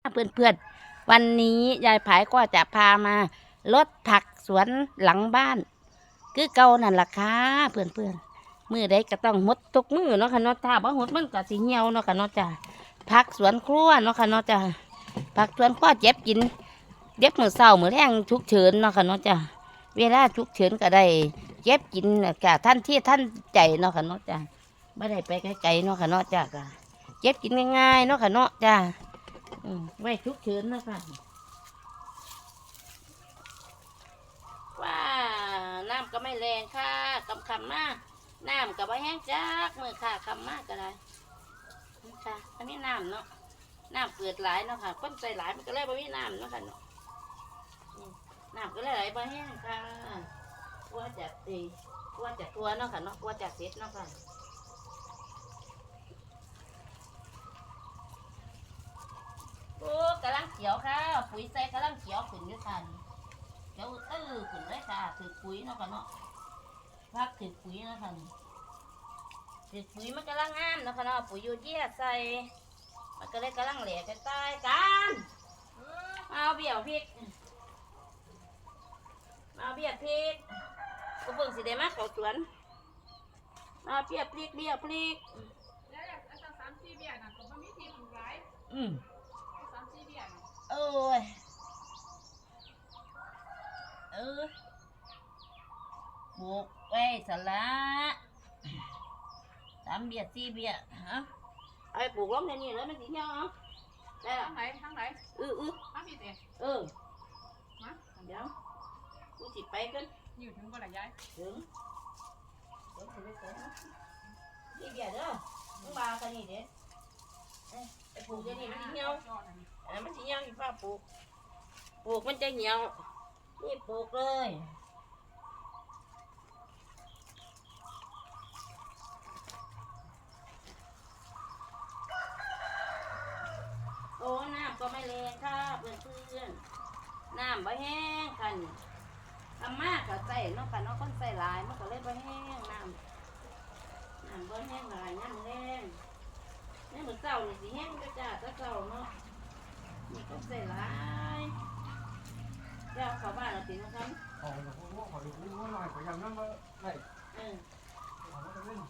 เพื่อนๆ วันนี้ยายผายก็จะพามาลดผักสวนหลังบ้าน คือเก่านั่นล่ะค่ะเพื่อนๆ มือใดก็ต้องหดทุกมือเนาะค่ะเนาะถ้าบ่หดมันก็สิเหี่ยวเนาะค่ะเนาะจ้ะผักสวนครัวเนาะค่ะเนาะจ้ะผักสวนครัวเจ็บกินเด็บมือเศร้ามือแรงทุกเฉินเนาะค่ะเนาะจ้ะเวลาทุกเฉินก็ได้เจ็บกินกะท่านที่ท่านใจเนาะค่ะเนาะจ้ะไม่ได้ไปไกลๆเนาะค่ะเนาะจ้ะก็เจ็บกินง่ายๆเนาะค่ะเนาะจ้ะ อืมไว้ทุกเชิญนะคะว่าน้ำก็ไม่แรงค่ะคำคำมากน้ำก็บ่แห้งจักมือค่ะคำมากก็ได้นี่ค่ะอันนี้น้ำเนาะน้ำเปิดหลายเนาะค่ะคนใส่หลายมันก็เลยบ่มีน้ำเนาะค่ะเนาะน้ำก็เลยไหลบ่แห้งค่ะกลัวจะตีกลัวจะตัวเนาะค่ะเนาะกลัวจะเสร็จเนาะค่ะ โอ้กำลังเขียวค่ะ ปุ๋ยใส่กำลังเขียวขึ้นด้วยค่ะนี่เขียวตื้อขึ้นเลยค่ะถือปุ๋ยเนาะค่ะเนาะพักถือปุ๋ยเนาะค่ะนี่ถือปุ๋ยมันกำลังงามเนาะค่ะเนาะปุ๋ยยูเรียใส่มันก็เลยกำลังแหลกใต้ๆกันมาเอาเบี้ยวพริกมาเอาเบี้ยพริกก็เบิ่งสิได้มาเขาสวนมาเอาเบี้ยพริกเบี้ยพริกแล้วอย่างอาจารย์สามสี่เบียร์น่ะก็บ่มีทีมหลายอืมสามสี่เบี ยร์น่ะเอ้ยเออปลูกไว้สละสามเบียดสี่เบียดฮะเอาไปปลูกล้อมในนี่เลยมันสิเหี่ยวเอาได้ทาง ไหนทางไหนเออเออทางพี่เต้เออมาเดี๋ยวกูสิไปกันอยู่ถึงบ่ล่ะยายถึงถึงถึงถึงสี่เบียดเด้อมึงบากันนี่เด้เอ้ยไปปลูกเดี๋ยวนี้มันสิเหี่ยวจอดอันนี้อ่ามันสิเหี่ยวอีฟ้าปลูก ปลูกมันจะเหี่ยว นี่ปลูกเลยโอ้น้ำก็ไม่แรงค่ะเพื่อนเพื่อนๆน้ำบ่แห้งค่ะนี่ทำมาก็ใส่เนาะค่ะเนาะคนใส่หลายมันก็เลยบ่แห้งน้ำน้ำบ่แห้งหลายน้ำแรงนี่เหมือนเจ้านี่สิแห้งก็จ้าตะเจ้าเนาะ นี่ก็ใส่หลายเจ้าเข้าบ้านเราตินะครับขอไปกับพวกขอไปกับพวกหน่อยขอยังนั่งมาไหนเออ ขอมาตะเล่น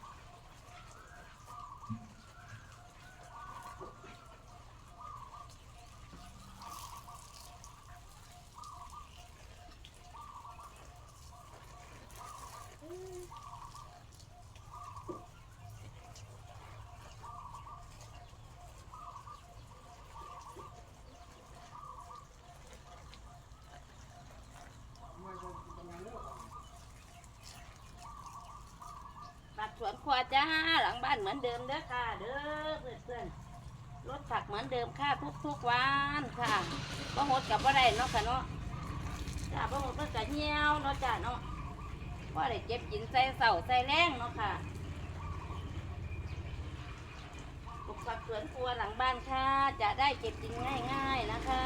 สวนครัวจ้าหลังบ้านเหมือนเดิมเด้อค่ะ เด้อเพื่อนเพื่อนๆรถผักเหมือนเดิมค่ะทุกทุกๆวันค่ะบ่หดกับบ่ได้เนาะค่ะเนาะจ้าบ่หดเพิ่นก็เหี่ยวเนาะจ้าเนาะบ่ได้เก็บกินใส่เสาใส่แรงเนาะค่ะปลูกผักสวนครัวหลังบ้านค่ะ จะได้เก็บกินง่าย ๆนะคะ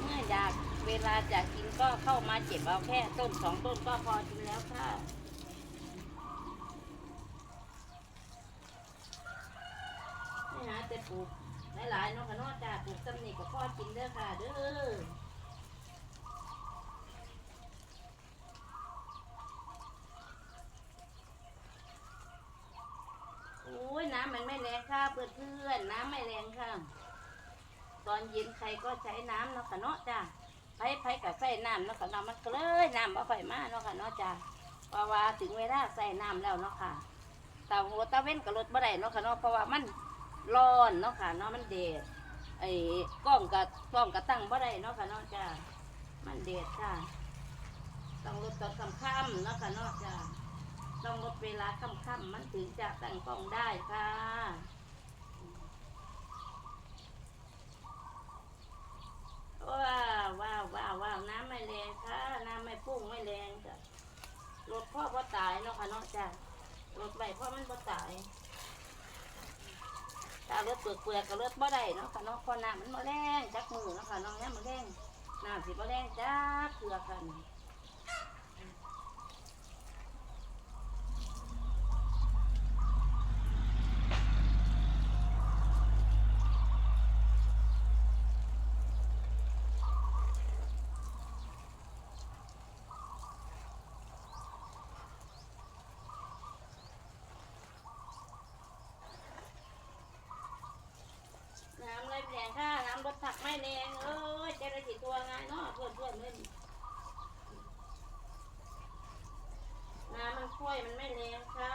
เมื่ออยากเวลาจะกินก็เข้ามาเก็บเอาแค่ต้นสองต้นก็พอกินแล้วค่ะ ไม่ หาแต่ปลูกหลายๆเนาะค่ะเนาะจ้าปลูกสำนีกับพ่อกินเด้อค่ะเด้อโอ้ยน้ำมันไม่แรงค่ะเพื่อนเพื่อนๆน้ำไม่แรงค่ะ ตอนเย็นใครก็ใช้น้ำเนาะค่ะเนาะจ้าไผไผกับใส่น้ำเนาะค่ะเนาะมันก็เลยน้ำบ่ค่อยมาเนาะค่ะเนาะจ้าเพราะว่าถึงเวลาใส่น้ำแล้วเนาะค่ะแต่หัวตะเว้นกับรถบ่ได้เนาะค่ะเนาะเพราะว่ามัน ร้อนเนาะค่ะเนาะมันเดดไอ้กล้องกับกล้องกับตั้งบ่ได้เนาะค่ะเนาะจ้ามันเดดค่ะต้องลดตอนค่ำๆเนาะค่ะเนาะจ้าต้องลดเวลาค่ำๆมันถึงจะตั้งกล้องได้ค่ะว้าวว้าวว้าวว้าวน้ำไม่แรงค่ะ น้ำไม่พุ่งไม่แรงจ้ะรถพ่อพ่อตายเนาะค่ะเนาะจ้ารถไปพ่อมันพ่อตาย ถ้าเลือดเปลือกเปลือกก็เลือดบ่ได้เนาะค่ะเนาะเพอน้ำมันบ่แรงจักมือเนาะค่ะน้องเนี้ยมันแรงน้ำสิบ่แรงจักเปลือกกัน แรงค่ะน้ำรถถักไม่แรงเอ้ยเจะได้กี่ตัวไงเนาะเพื่อนเพื่อนเล่นน้ำมันค่อยมันไม่แรงค่ะ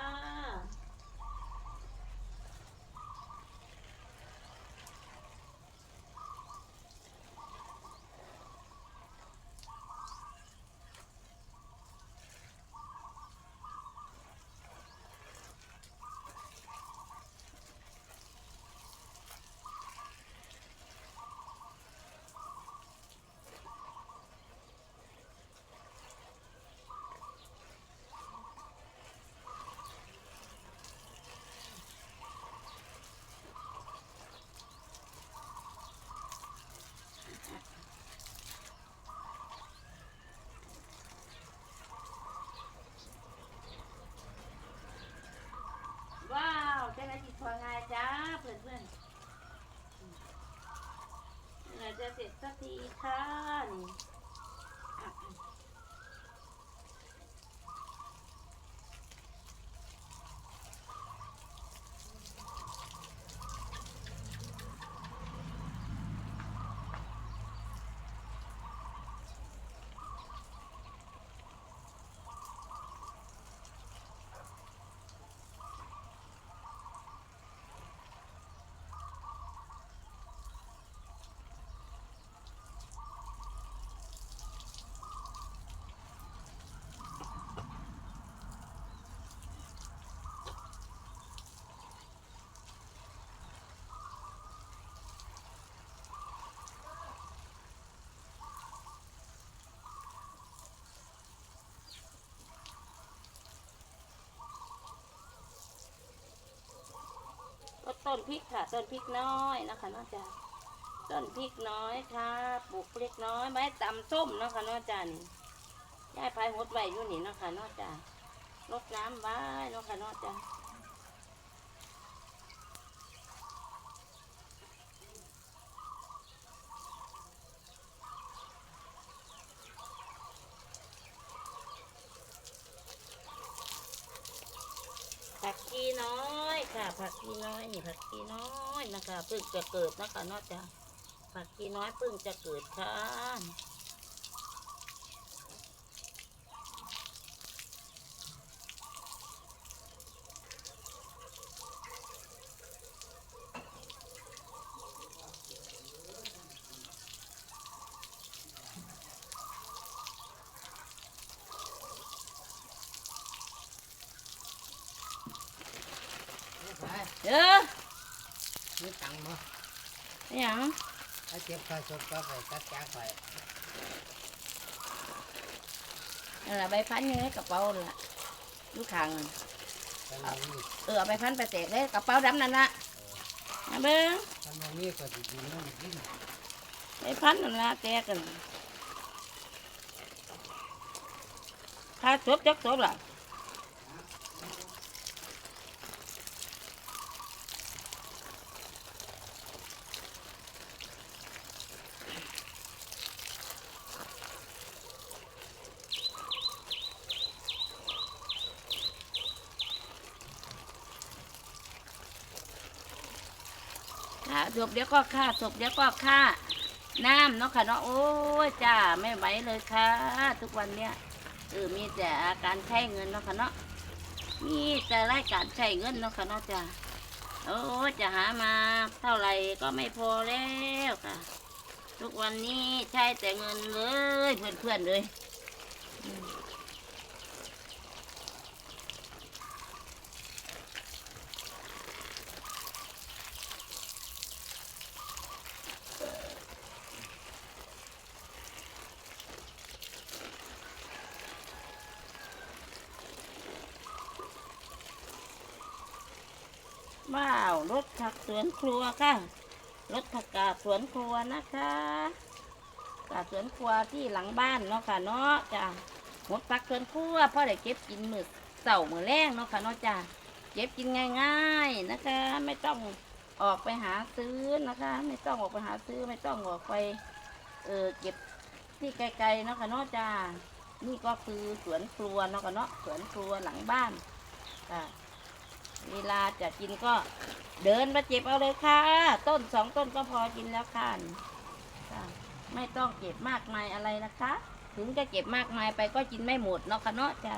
ว้าวเจ้าหน้าที่ทัวร์ไงจ้าเพื่อนเพื่อนๆเรา จะเสร็จสักทีค่ะนี่ ต้นพริกค่ะ ต้นพริกน้อยนะคะเนองจาต้นพริกน้อยค่ะปลูกเล็กน้อยไม้ตำส้มนะคะเนองจานี่ยายพายหดไว้อยู่นี่นะคะเนองจากรดน้ำไว้นะคะเนองจาก ผักชีน้อยค่ะ ผักชีน้อยนี่ผักชีน้อยนะคะเพิ่งจะเกิดนะคะนอกจากผักชีน้อยเพิ่งจะเกิดค่ะเด้อ มีตังค์มั้ยอหย่างถ้าเจ็บคอยสดก็ไปตัดจ้าคอยนั่นแหละใบพันอยู่ในกระเป๋านั่นล่ะลูกขางนั่นถ้ามันมีเออเอาใบพันไปแตกเลยกระเป๋าดำนั่นละมาเบิ้งถ้ามันมีก็จะกินนู่นกินใบพันนั่นละแตกกันค่าจบจักจบล่ะ พเดี๋ยวก็ค่าศพเดี๋ยวก็ค่าน้ำเนาะค่ะเนาะโอ้ยจ้าไม่ไหวเลยค่ะ ทุกวันเนี้ยเออมีแต่อาการใช้เงินเนาะค่ะเนาะมีแต่รายการใช้เงินเนาะค่ะเนาะจ้าโอ้จะหามาเท่าไหร่ก็ไม่พอแล้วค่ะ ทุกวันนี้ใช้แต่เงินเลยเพื่อนๆเลยอืมว้าวรถผัก สวนครัวค่ะรถผักกาดสวนครัวนะคะกาดสวนครัวที่หลังบ้านเนาะค่ะเนาะจ้าหมดผักสวนครัวเพราะได้เก็บกินมือเสาร์มือแรงเนาะค่ะเนาะจ้าเก็บกินง่ายๆนะคะ ไม่ต้องออกไปหาซื้อนะคะ ไม่ต้องออกไปหาซื้อไม่ต้องออกไปเออเก็บที่ไกลๆเนาะค่ะเนาะจ้านี่ก็คือสวนครัวเนาะค่ะเนาะสวนครัวหลังบ้านค่ะเวลาจะกินก็ เดินมาเจ็บเอาเลยค่ะ ต้นสองต้นก็พอกินแล้วค่ะไม่ต้องเก็บมากมายอะไรนะคะ ถึงจะเก็บมากมายไปก็กินไม่หมดเนาะค่ะเนาะจ้ะ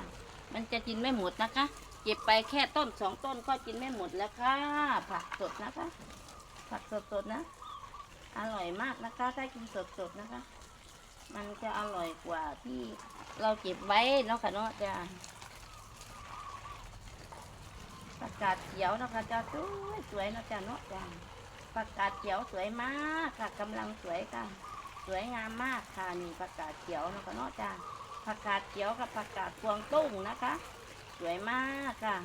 มันจะกินไม่หมดนะคะเก็บไปแค่ต้นสองต้นก็กินไม่หมดแล้วค่ะ ผักสดนะคะ ผักสดๆนะ อร่อยมากนะคะ ถ้ากินสดๆนะคะ มันจะอร่อยกว่าที่เราเก็บไว้เนาะค่ะเนาะจ้ะ ผักกาดเขียวนะคะจ้าสวยสวยนะจ้ะเนาะจ้ะผักกาดเขียวสวยมากค่ะกำลังสวยค่ะ สวยงามมากค่ะนี่ผักกาดเขียวนะคะเนาะจ้ะผักกาดเขียวกับผักกาดพวงตุ้งนะคะ สวยมากค่ะ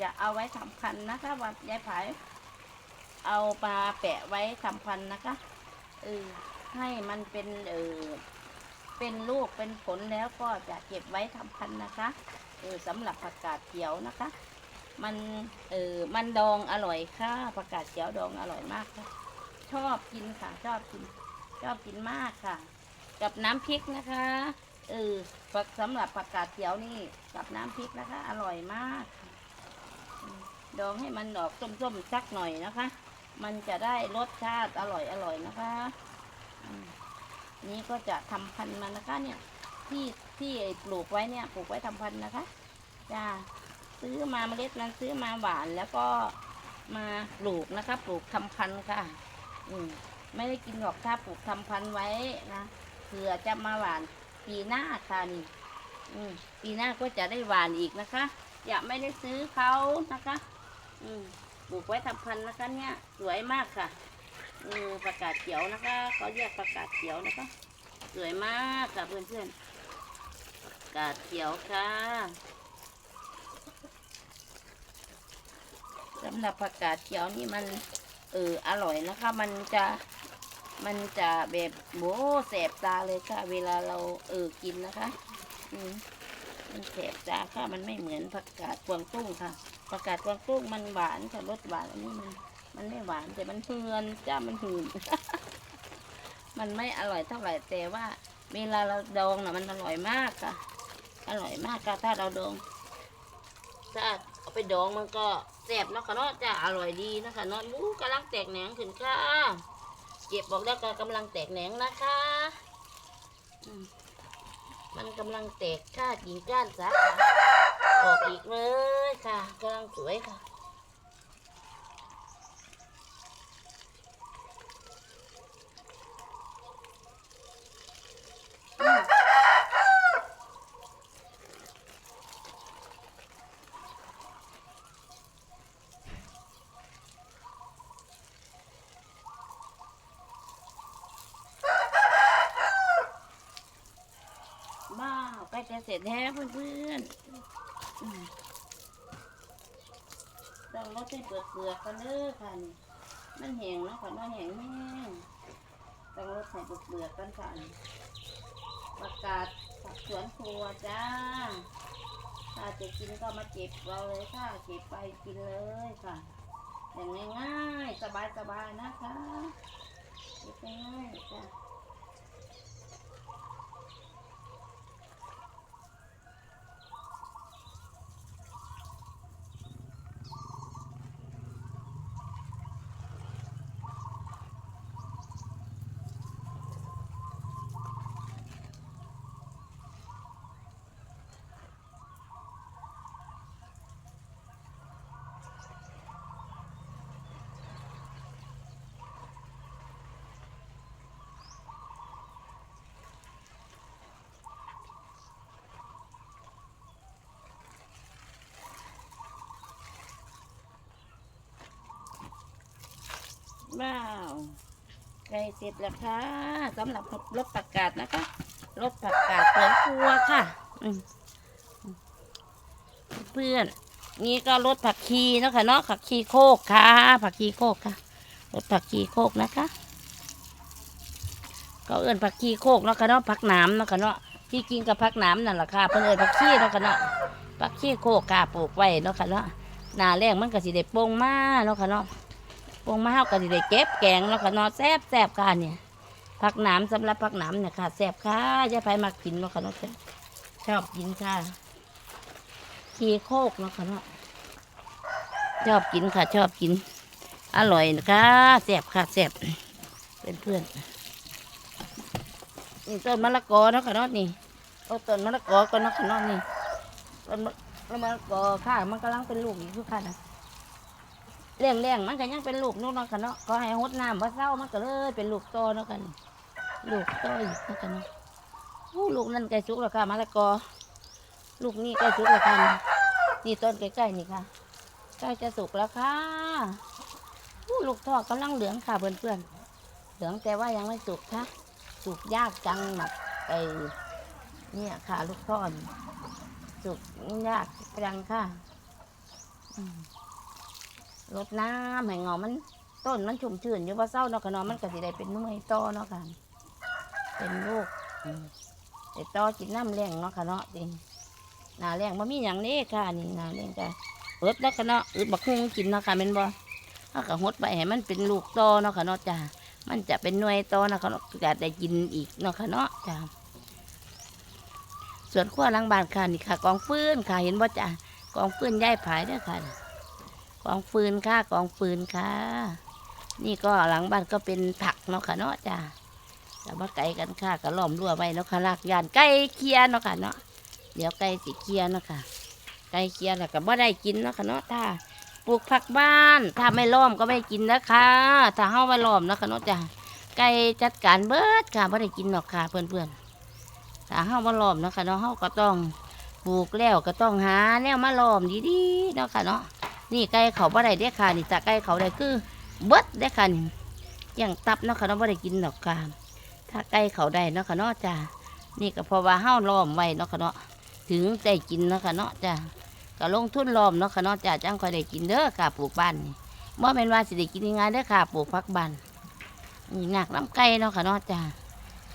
จะเอาไว้ทำพันนะคะว่ายายผายเอาปลาแปะไว้ทำพันนะคะเออให้มันเป็นเออเป็นลูกเป็นผลแล้วก็จะเก็บไว้ทำพันนะคะเออสำหรับผักกาดเขียวนะคะ มันเออมันดองอร่อยค่ะผักกาดเขียวดองอร่อยมากค่ะ ชอบกินค่ะ ชอบกิน ชอบกินมากค่ะ กับน้ำพริกนะคะเออผักสำหรับผักกาดเขียวนี่กับน้ำพริกนะคะ อร่อยมากดองให้มันดอกส้มๆสักหน่อยนะคะ มันจะได้รสชาติอร่อยอร่อยนะคะนี้ก็จะทำพันธุ์มันนะคะเนี่ย ที่ที่ปลูกไว้เนี่ยปลูกไว้ทำพันธุ์นะคะจ้า ซื้อมาเมล็ดนั้นซื้อมาหวานแล้วก็มาปลูกนะคะปลูกทำพันธุ์ค่ะ อืมไม่ได้กินหรอกถ้าปลูกทำพันธุ์ไว้นะเผื่อจะมาหวานปีหน้าค่ะนี่อืมปีหน้าก็จะได้หวานอีกนะคะ อย่าไม่ได้ซื้อเขานะคะ อืมปลูกไว้ทำพันธุ์นะคะเนี่ย สวยมากค่ะอืมประกาศเขียวนะคะเขาเรียกประกาศเขียวนะคะ สวยมากค่ะเพื่อนๆประกาศเขียวค่ะ สำหรับผักกาดเขียวนี่มันเอออร่อยนะคะ มันจะมันจะแบบโบแสบตาเลยค่ะ เวลาเราเออกินนะคะ อืมมันแสบตาค่ะ มันไม่เหมือนผักกาดกวางตุ้งค่ะผักกาดกวางตุ้งมันหวานค่ะรสหวานอันนี้มัน มันไม่หวานแต่มันเฮือนจ้ามันหืนมันไม่อร่อยเท่าไหร่แต่ว่า เวลาเราดองน่ะมันอร่อยมากค่ะ อร่อยมากค่ะถ้าเราดองถ้าเอาไปดองมันก็ แซ่บนะคะเนาะจะอร่อยดีนะคะเนาะรู้กำลังแตกแหนงขึ้นค่ะ เก็บบอกแล้ก็กำลังแตกแหนงนะคะมันกำลังแตกค่ะกิงก้านสาขาออกอีกเลยค่ะกำลังสวยค่ะ ว้าวใกล้ จะเสร็จแล้วเพื่อนๆต้องรดให้เปลือกเปลือกกันเด้อค่ะนี่มันแห้งนะค่ะเนแห้งแห้งต้องรดให้เปลือกเปลือกกันค่ะนี่ประกาศผักสวนครัวจ้า ถ้าจะกินก็มาเก็บเราเลยค่ะ เก็บไปกินเลยค่ะ อย่างง่ายๆ สบายๆนะคะเก็บง่ายๆจ้า ว้าวใกล้เสร็จแล้วค่ะสำหรับรถประกาศนะคะรถประกาศสวนครัวค่ะเพื่อนนี่ก็รถผักชีนะคะเนาะผักชีโคกค่ะ ผักชีโคกค่ะรถผักชีโคกนะคะก็เอื้นผักชีโคกเนาะค่ะเนาะผักหนามเนาะค่ะเนาะที่กินกับผักหนามนั่นแหละค่ะเพื่อนเอินผักชีเนาะค่ะเนาะผักชีโคกค่ะปลูกไว้เนาะค่ะเนาะหนาแรงมันก็สิได้โป่งมาเนาะค่ะเนาะ ปงมาเฮาก็สิได้เก็บแกงแล้วก็นอแซ่บแซ่บค่ะเนี่ยผักหนามสำหรับผักหนามเนี่ยค่ะแซ่บค่ะยายไปมากินเนาะค่ะเนาะชอบกินค่ะขี้โคกเนาะค่ะเนาะชอบกินค่ะ ชอบกิน อร่อยนะคะแซ่บค่ะแซ่บเป็นเพื่อนนี่ต้นมะละกอเนาะค่ะเนาะนี่เอาต้นมะละกอก็เนาะค่ะเนาะนี่ต้นมะละกอค่ะ มันกำลังเป็นลูกอยู่คือค่ะนะ เลี้ยงเลี้ยงมันก็ยังเป็นลูกนู่นเนาะค่ะเนาะก็ให้หดน้ำว่าเศร้ามันก็เลยเป็นลูกโตเนาะค่ะนี่ลูกโตอีกเนาะค่ะเนาะอู้ลูกนั่นไก่สุกแล้วค่ะมะละกอ ลูกนี่ใกล้สุกแล้วค่ะนี่นี่ต้นใกล้ๆนี่ค่ะใกล้จะสุกแล้วค่ะอู้ลูกทอดกำลังเหลืองค่ะเพื่อนๆเหลืองแต่ว่ายังไม่สุกค่ะสุกยากจังหมักไอเนี่ยค่ะ ลูกทอดสุกยากจังค่ะ อืมรดน้ำให้เงามันต้นมันชุ่มชื้นอยู่ว่าเศร้าเนาะค่ะเนาะมันก็สิได้เป็นหน่วยต่อเนาะค่ะเป็นลูกแต่ต่อกินน้ำแรงเนาะค่ะเนาะจริงหนาแรงบ่มีอย่างนี้ค่ะนี่หนาแรงจ้ะเอิดแล้วก็เนาะอึดบักฮุงกินเนาะค่ะแม่นบ่ถ้าก็หดไปให้มันเป็นลูกโตเนาะค่ะเนาะจ้ะมันจะเป็นหน่วยโตเนาะค่ะเนาะจะได้กินอีกเนาะค่ะเนาะจ้ะส่วนขั้วหลังบานค่ะนี่ค่ะ กองฟืนค่ะเห็นบ่จ้ะกองฟืนย้ายผายเด้อค่ะ กองฟืนค่ะกองฟืนค่ะ นี่ก็หลังบ้านก็เป็นผักเนาะค่ะเนาะจ้ะแต่ว่าไก่กันค่ะก็ล้อมรั้วไว้เนาะค่ะลากยานไก่เคียเนาะค่ะเนาะเดี๋ยวไก่สิเคียเนาะค่ะไก่เคียแล้วก็บ่ได้กินเนาะค่ะเนาะถ้าปลูกผักบ้านถ้าไม่ล้อมก็ไม่กินนะคะถ้าเฮาไม่ล้อมเนาะค่ะเนาะจ้ะไก่จัดการเบิดค่ะบ่ได้กินหรอกค่ะเพื่อนๆถ้าเฮาบ่ล้อมเนาะค่ะเนาะเฮาก็ต้องปลูกแล้วก็ต้องหาแนวมาล้อมดีๆเนาะค่ะเนาะ นี่ไก่เขาบ่ได้เด้ค่ะนี่ถ้าไก่เขาได้คือเบิดเด้ค่ะนี่อย่างตับเนาะค่ะเนาะบ่ได้กินหรอกค่ะถ้าไก่เขาได้เนาะค่ะเนาะจ้ะนี่ก็เพราะว่าเฮาล้อมไว้เนาะค่ะเนาะถึงได้กินเนาะค่ะเนาะจ้ะก็ลงทุนล้อมเนาะค่ะเนาะจ้ะจังค่อยได้กินเด้อค่ะปลูกบ้านนี่บ่แม่นว่าสิได้กินง่ายๆเด้อค่ะปลูกผักบ้านนี่อยากน้ำไก่เนาะค่ะเนาะจ้ะ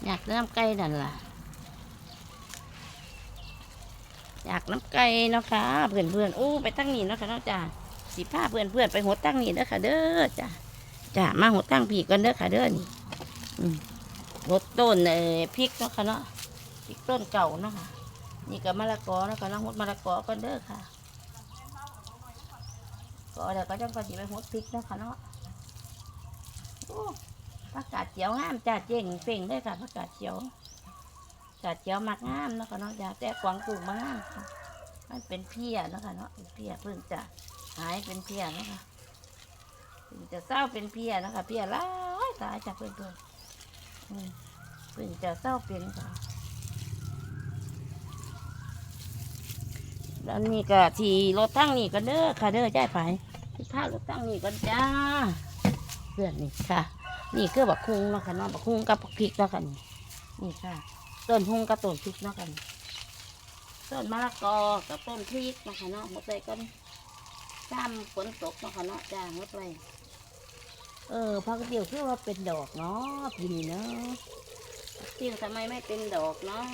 อยากน้ำไก่นั่นล่ะ อยากน้ำไก่เนาะค่ะเพื่อนเพื่อนอู้ไปตั้งนี่เนาะค่ะเนาะจ้ะ สิพาเพื่อนเพื่อนไปหดตั้งนี่เด้อค่ะ เด้อจ้ะจ้ะมาหดตั้งผีกันเด้อค่ะเด้อนี่อืมรถต้นเอ่พริกเนาะค่ะเนาะพริกต้นเก่าเนาะค่ะ นี่ก็มะละกอเนาะค่ะเนาะหดมะละกอกันเด้อค่ะก็เดี๋ยวก็จังก็สิไปหดพริกเนาะค่ะเนาะผักกาดเจียวงามจ้าเจ๋งเป่งเลยค่ะผักกาดเจียวผักกาดเจียวมักงามเนาะค่ะเนาะอย่าแต่กวางปลูกมางามค่ะมันเป็นเพียเนาะค่ะเนาะเพียเพิ่งจะ หายเป็นเพียนะคะเพิ่งจะเศร้าเป็นเพียนะคะ เพียหลายตายจากเพื่อนๆอืมเพิ่งจะเศร้าเป็นค่ะแล้วนี่ก็ทีรถตั้งนี่ก็เด้อค่ะเด้อจ่ายไปที่พารถตั้งนี่ก็จ้าเพื่อนนี่ค่ะ นี่คือบักคุงเนาะค่ะเนาะบักคุงกับบักพริกเนาะค่ะนี่นี่ค่ะต้นหุงกับต้นพริกเนาะค่ะนี่ต้นมะละกอกับต้นพริกเนาะค่ะเนาะหมดเลยก็ ซ้ำฝนตกเนาะค่ะเนาะจ้าหมดเลยเออพักเดียวคือว่าเป็นดอกเนาะปีนี้เนาะพักเดียวทำไมไม่เป็นดอกเนาะ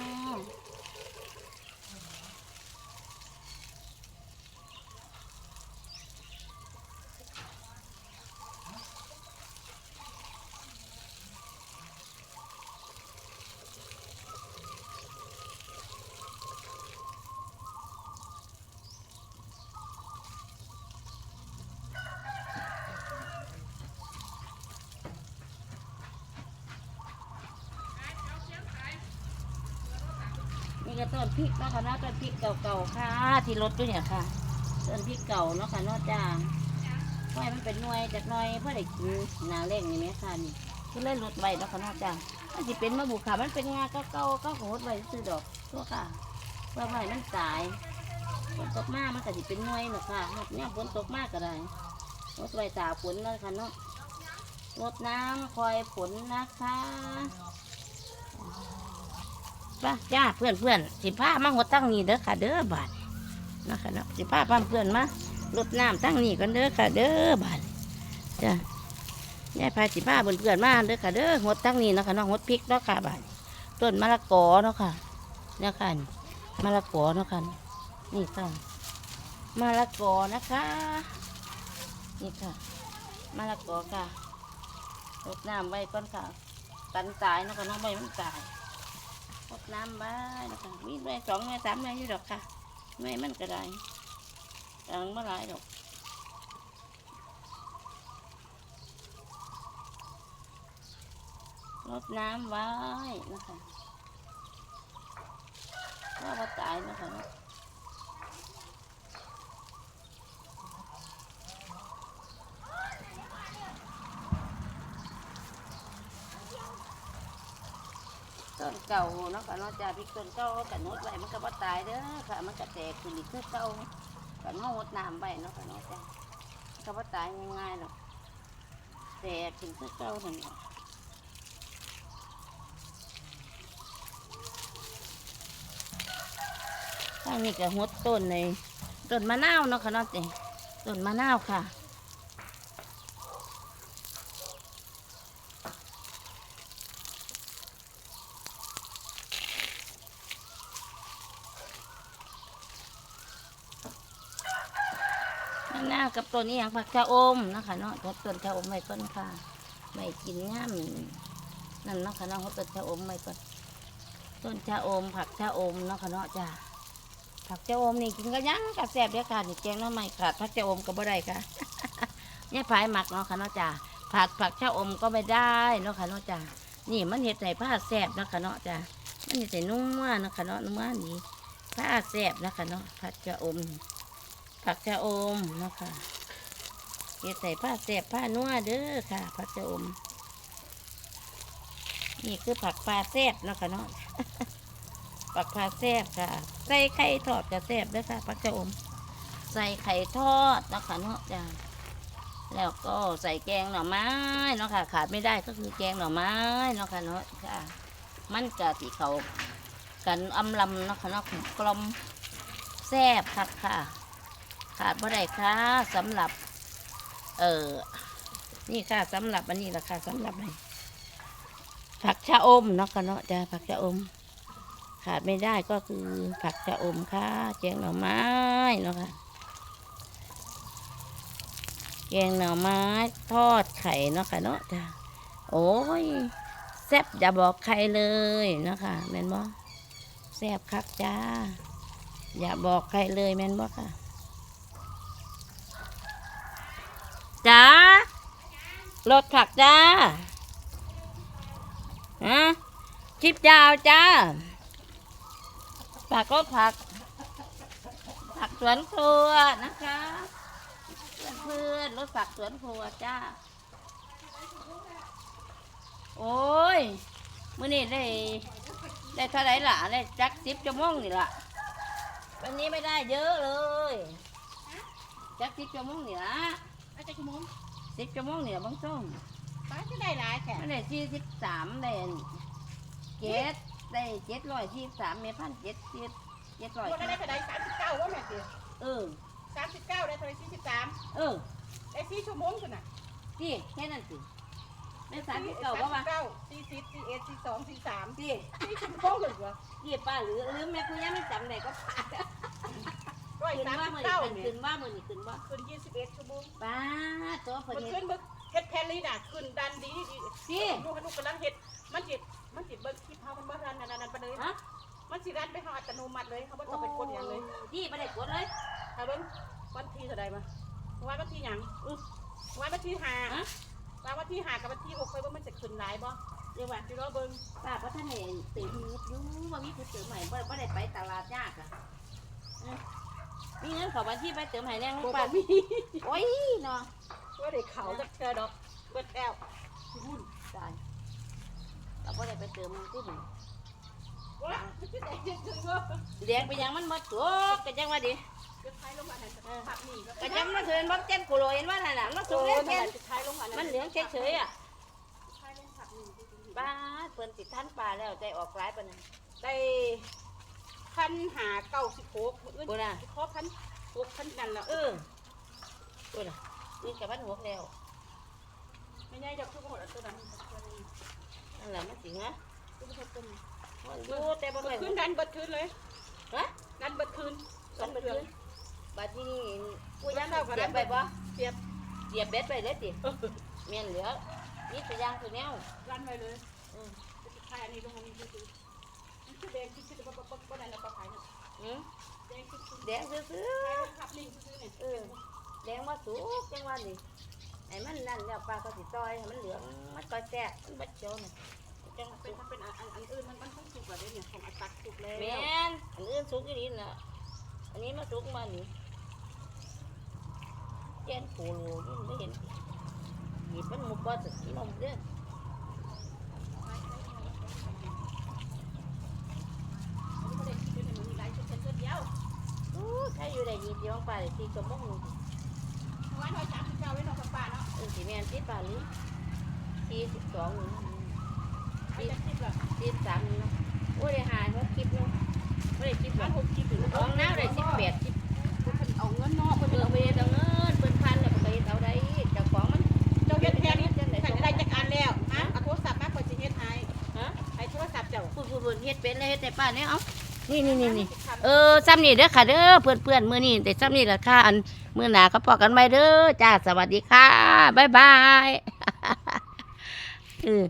็ต้นพริกเนาะค่ะเนาะต้นพริกเก่าๆค่ะ ที่รถด้วยเนี่ยค่ะต้นพริกเก่าเนาะค่ะเนาะจ้าไว้มันเป็นหน่วยจากหน่อยเพื่อได้กินหนาเร่งนี่ไหมค่ะนี่คือเล่นรถไว้เนาะค่ะเนาะจ้ามันจะเป็นมะบุกค่ะมันเป็นงาเก่าๆก็โหดไว้ซื้อดอกตัวค่ะเพื่อไว้มันตายฝนตกมากมันก็จะเป็นหน่วยเนาะค่ะเนี่ยฝนตกมากก็ได้รถไว้ตากฝนเนาะค่ะเนาะรดน้ำคอยฝนนะคะ ป้าจ้าเพื่อนเพื่อนสิพามาหดตั้งนี่เด้อค่ะเด้อบาดนะคะเนาะสิพาป้าเพื่อนมาลดน้ำตั้งนี่กันเด้อค่ะเด้อบาดจ้าแม่พาสิพาเพื่อนเพื่อนมาเด้อค่ะเด้อหดตั้งนี่นะคะเนาะหดพริกเนาะค่ะบาดต้นมะละกอเนาะค่ะเนี่ยค่ะมะละกอเนาะค่ะนี่ค่ะมะละกอนะคะ นี่ค่ะมะละกอค่ะลดน้ำไว้ก่อนค่ะกันตายนะค่ะน้องใบมันตาย ดน้ำบ้านนะคะมีหน่วสองแม่สามแม่วยอยู่ดอกค่ะแม่มันก็ได้ตังเมื่อไรดอกรดน้ำไว้นะคะถ้าว่าตายนะคะ ต้นเก่าเนาะค่ะนาะจ้าพริกต้นเก่าก็นดไว้มันก็บ่ตายเด้อค่ะ มันก็แตกขึ้นอีกคือเก่ากันองดน้ำไว้เนาะค่ะนาะจ้ามันก็บ่ตายง่ายๆหรอกแตกขึ้นคือเก่านั่นนี่ก็หดต้นในต้นมะนาวเนาะค่ะนาะเจ้ต้นมะนาวค่ะนาวกับ ต้นนี้อย่างผักชะอมนะคะเนาะทดต้นชะอมไว้ก่อนค่ะไม่กินง่ามนั่นเนาะค่ะเนาะทดต้นชะอมไว้ก่อนต้นชะอม ผักชะอมเนาะค่ะเนาะจ้าผักเจ้าอมนี่กินก็ยังกับแซ่บเด้อค่ะนี่แกงน้ำไม่ขาดผักเจ้าอมก็บ่ได้ค่ะเนี่ยผายหมักเนาะค่ะเนาะจ้าผัดผักเจ้าอมก็ไม่ได้เนาะค่ะเนาะจ้านี่มันเห็ดใส่ผ้าแซ่บเนาะค่ะเนาะจ้ามันเห็ดใส่นุ่มเนาะค่ะเนาะนุ่มมากนี่ผ้าแซ่บนะคะเนาะผักเจ้าอมผักเจ้าอมนะคะ เห็ดใส่ผ้าแซ่บผ้านัวเด้อค่ะผักเจ้าอม นี่คือผักปลาแซบเนาะค่ะเนาะปักพาแซบค่ะ ใส่ไข่ทอดก็แซบด้วยค่ะพักจะอม ใส่ไข่ทอดนะคะเนาะจ้าแล้วก็ใส่แกงหน่อไม้เนาะค่ะ ขาดไม่ได้ก็คือแกงหน่อไม้เนาะค่ะเนาะค่ะ มันกะติเขากันอำลำเนาะค่ะเนาะกลมแซ่บค่ะค่ะ ขาดบ่ได้ค่ะสำหรับ เออนี่ค่ะสำหรับอันนี้แหละค่ะสำหรับอะไรผักชะอมเนาะค่ะเนาะจ้าผักชะอม ขาดไม่ได้ก็คือผักชะอมค่ะแกงหน่อไม้เนาะค่ะแกงหน่อไม้ทอดไข่เนาะค่ะเนาะจ้ะโอ้ยแซ่บอย่าบอกใครเลยเนาะค่ะแม่นบ่แซ่บคักจ้า อย่าบอกใครเลยแม่นบ่ค่ะ จ้ารถผักจ้าฮะคลิปยาวจ้าผักก็ผัก ผักสวนครัวนะคะ เพื่อนเพื่อนรถผักสวนครัวจ้า โอ้ยมื่อนี้ได้ได้เท่าไรล่ะได้จักสิบชั่วโมงนี่ล่ะวันนี้ไม่ได้เยอะเลย จักสิบชั่วโมงนี่ล่ะ อาจจะชั่วโมงสิบชั่วโมงนี่ล่ะบางส้มป้าจะได้หลายแค่ไม่ได้สี่สิบสามได้เจ็ดได้เจ็ดร้อยสี่สามเมพันเจ็ดเจ็ดเจ็ดร้อยคนได้เท่าไหร่สามสิบเก้าว่าแม่เดียวเออสามสิบเก้าได้เท่าไหร่สี่สิบสามเออได้สี่ชั่วโมงคุณน่ะสิแค่นั้นสิแม่สามสิบเก้าว่ามาเก้าสี่สิบสี่เอ็ดสี่สองสี่สามสิสี่ชั่วโมงเลยเหรอเยี่ป้าหรือหรือแม่คุณยังไม่จำได้ก็ผ่าน ร้อยขึ้นสามว่าสิมืบอเก้านี่เนี่ยขึ้นว่ามือนี่ขึ้นว่าขึ้นยี่สิบเอ็ดชั่วโมงป้าตัวพอมันดีขึ้นบึกเฮ็ดแพลลี่น่ะขึ้นดันดีดีสิลูกลูกกำลังเฮ็ดมันจิตมันจิตเบิ้งคลิปเฮามันบ่รันนั่นนั่นไปเลยฮะมันสิรันไปเฮาอัตโนมัติเลยเขาบ่ต้องไปกดอย่างเลยที่ไม่ได้กดเลยถ้าเบิ้งวันที่เท่าใดมาวันวันที่หยังอื้อวันวันที่ห้าฮะวันวันที่ห้ากับวันที่หกไปว่ามันจะขึ้นหลายบ่เดี๋ยวว่าพี่น้องเบิ้งป้าเพราะท่านเห็นตื่นมีรู้ว่ามีผู้เติมใหม่บ่บ่ได้ไปตลาดยากอะเอ้ย มีเงินเขอบัญชีไปเติมใหม่แรงลูบ่กบ่ป้ามีโอ้ยเนาะว่าได้เขาจักเทื่อดอกเบิดแล้วหุ่นตายเราบ่ได้ไปเติมมันที่หนึ่งว้าจะได้ยังถึงว่าเลี้ยงไปยังมันหมดตัวก็จังว่าดิจะท้ายลงมาให้ผักนี่ก็ก็ยังมาเถินบักเจนกูโรยเห็นว่านั่นน่ะมันสูโอ้งเล่นยแค่จะท้ายลงมามัมันเหลืองเฉยๆอะท้ายลงผักนี่บ้าดเพิ่นติดท่านปลาแล้วใจออกหลายปานนั้นได้ พันหาเก้าสิบหกมื้ออื่นกูน่ะขอพันหกพันนั่นละเออกูน่ะนี่กับพันหกแล้วไม่ใช่จะพูดหมดอันตัวนั้นนั่นแหละมันสิงฮะตัวนี้ตัวนี้ดูแต่บ่เบิแม่ดนคืนดันเบิดคืนเลยฮะดันเบิดคืนสองเดือนบัดที่นี่กูยังเท่ากับเสียบไปบ่เสียบเสียบเบ็ดไปเลยติแม่นเหลือนี่ตัวอย่างตัวแนวรันไว้เลยอืมจะท้ายอันนี้ลงอันนี้คือมันคือแดงที่คิด ว่ได้แล้วปลาไผ่น่ะอืมแดงคือคือแดงซื่อท้ายลงผักนี่คือเนี่ยๆเออแดงว่าสุกจังว่านี่ไอ้มันนั่นแล้วปลาก็สิต้อยให้มันเหลืองมันก็แซ่บมันบัดเจียวน่ะจังเป็นถ้าเป็นอันอันอันอื่นมันมันต้องสุกกว่าเด้เนี่ยของอันตักสุกแล้วแม่นอันอื่นสุกอีนี่น่ะอันนี้มาสุกมานี่แกนโคโลนี่ไม่เห็นหยิบมันหมุกบ่สึกนมเด้อ ไม่ได้คิดเป็นหนูมีหลายชุดเสื้อเดียว อู้ใช้ อยู่ได้ยี่สิบองปลาได้สี่ชั่วโมงหนึ่งไว้หน่อยสามสิบเก้าไว้หน่อยป้าเนาะเออสิแมนติดปลาหรือสี่สิบสองหนึ่งไอ้จะคิดแบบสี่สามนึ่เนาะโอ้ยได้หายเพราะคลิปเนาะไม่ได้คลิปหรบ้าอกหกคิดหรือของน้ำได้สิบแปดสิบเอาเงินนอกเพิ่นเอาไปเอาเงินเพิ่นพันแล้วก็ไปเอาได้เจ้าของมันเจ้าเฮ็ดแค่นี้จังได๋ใส่ได้จักอันแล้วนะเอาโทรศัพท์มาคอยสิเฮ็ดให้ฮะไอ้โทรศัพท์เจ้าพูดพูดเฮ็ดเป็นเลยเฮ็ดได้ป้าเนี่ยเอานี่นี่นี่นี่ เออซ้ำนี่เด้อค่ะเด้อเพื่อนเพื่อนมื่อนี้แต่ซ้ำนี่ละค่ะอันมื้อหน้าก็พอกันไว้เด้อจ้าสวัสดีค่ะบ๊ายบายเออ